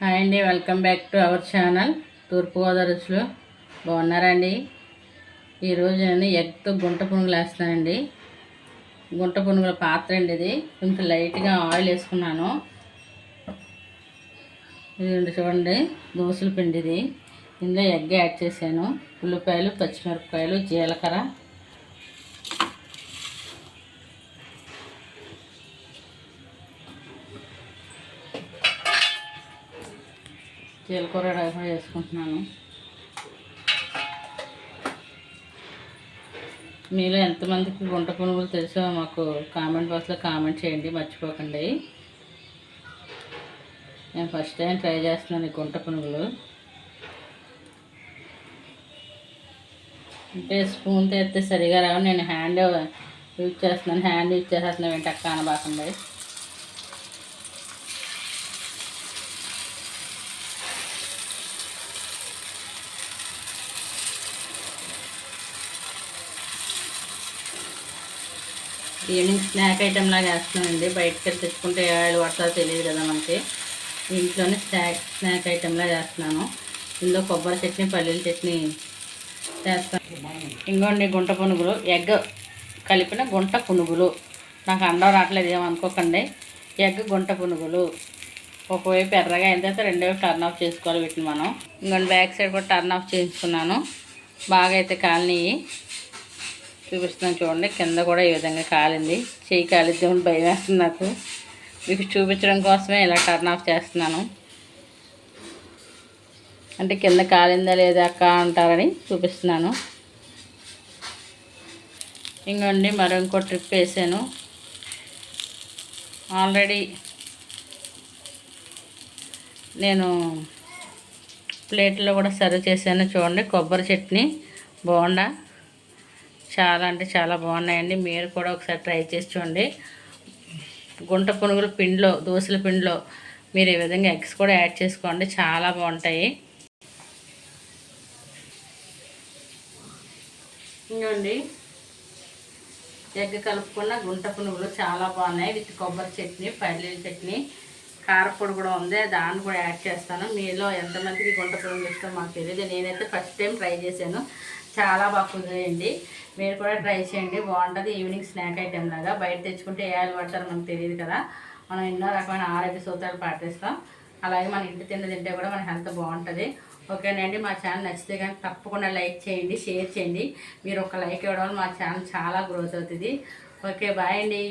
Hi అండి welcome back to our channel Thurpu Godavari రుచులు బాగున్నారండి? ఈరోజు నేను ఎగ్తో గుంట పునుగులు వేస్తానండి గుంట పునుగుల పాత్ర అండి ఇది. కొంచెం లైట్గా ఆయిల్ వేసుకున్నాను. ఇది చూడండి దోశల పిండి ఇది. ఇందులో ఎగ్ యాడ్ చేశాను. ఉల్లిపాయలు పచ్చిమిరపకాయలు జీలకర్ర జీలకూర కూడా వేసుకుంటున్నాను. మీలో ఎంతమందికి గుంట పునుగులు తెలుసో మాకు కామెంట్ బాక్స్లో కామెంట్ చేయండి మర్చిపోకండి. నేను ఫస్ట్ టైం ట్రై చేస్తున్నాను ఈ గుంట పునుగులు. అంటే స్పూన్ తెస్తే సరిగా రావు నేను హ్యాండ్ యూజ్ చేస్తున్నాను హ్యాండ్ యూజ్ చేసేస్తున్నాను ఏంటి అక్క అనబాకండి ఈవినింగ్ స్నాక్ ఐటెం లాగా వేస్తున్నానండి. బయటకి వెళ్ళి తెచ్చుకుంటే ఏ ఆయిల్ పడుతుందో తెలియదు కదా మనకి. ఇంట్లోనే స్నాక్ స్నాక్ ఐటెంలా చేస్తున్నాను ఇందులో కొబ్బరి చట్నీ పల్లీల చట్నీ చేస్తాను ఇంకోండి గుంట పునుగులు. ఎగ్ కలిపిన గుంట పునుగులు. నాకు అండం రావట్లేదు ఏమనుకోకండి. ఎగ్ గుంట పునుగులు. ఒకవైపు ఎర్రగా అయిన తర్వాత రెండో వైపు టర్న్ ఆఫ్ చేసుకోవాలి వీటిని మనం. ఇంకోండి బ్యాక్ సైడ్ కూడా టర్న్ ఆఫ్ చేసుకున్నాను బాగా అయితే కాలనీ చూపిస్తున్నాను చూడండి. కింద కూడా ఈ విధంగా కాలింది. చేయి కాలిద్దామని భయం వేస్తుంది నాకు. మీకు చూపించడం కోసమే ఇలా టర్న్ ఆఫ్ చేస్తున్నాను. అంటే కింద కాలిందా లేదా అక్క అంటారని చూపిస్తున్నాను. ఇంకోండి మరో ఇంకో ట్రిప్ వేసాను. ఆల్రెడీ నేను ప్లేట్లో కూడా సర్వ్ చేశాను చూడండి. కొబ్బరి చట్నీ బోండా చాలా అంటే చాలా బాగున్నాయండి. మీరు కూడా ఒకసారి ట్రై చేసి చూడండి. గుంట పునుగుల పిండిలో దోశల పిండిలో మీరు ఈ విధంగా ఎగ్స్ కూడా యాడ్ చేసుకోండి. చాలా బాగుంటాయి. ఇంకోండి ఎగ్ కలుపుకున్న గుంట పునుగులు చాలా బాగున్నాయి. విత్ కొబ్బరి చట్నీ పల్లీల చట్నీ కారపొడి కూడా ఉంది. దాన్ని కూడా యాడ్ చేస్తాను. మీలో ఎంతమందికి గుంట పునుగులు ఇష్టం మాకు తెలియదు నేనైతే ఫస్ట్ టైం ట్రై చేశాను. చాలా బాగా కుదిరేయండి మీరు కూడా ట్రై చేయండి. బాగుంటుంది. ఈవినింగ్ స్నాక్ ఐటెం లాగా. బయట తెచ్చుకుంటే ఏ ఆయిల్ పడతారో మనకు తెలియదు కదా. మనం ఎన్నో రకమైన ఆరోగ్య సూత్రాలు పాటిస్తాం. అలాగే మన ఇంటి తిండి తింటే కూడా మన హెల్త్ బాగుంటుంది. ఓకేనండి. మా ఛానల్ నచ్చితే కానీ తప్పకుండా లైక్ చేయండి షేర్ చేయండి. మీరు ఒక లైక్ ఇవ్వడం మా ఛానల్ చాలా గ్రోత్ అవుతుంది. ఓకే బాయ్ అండి.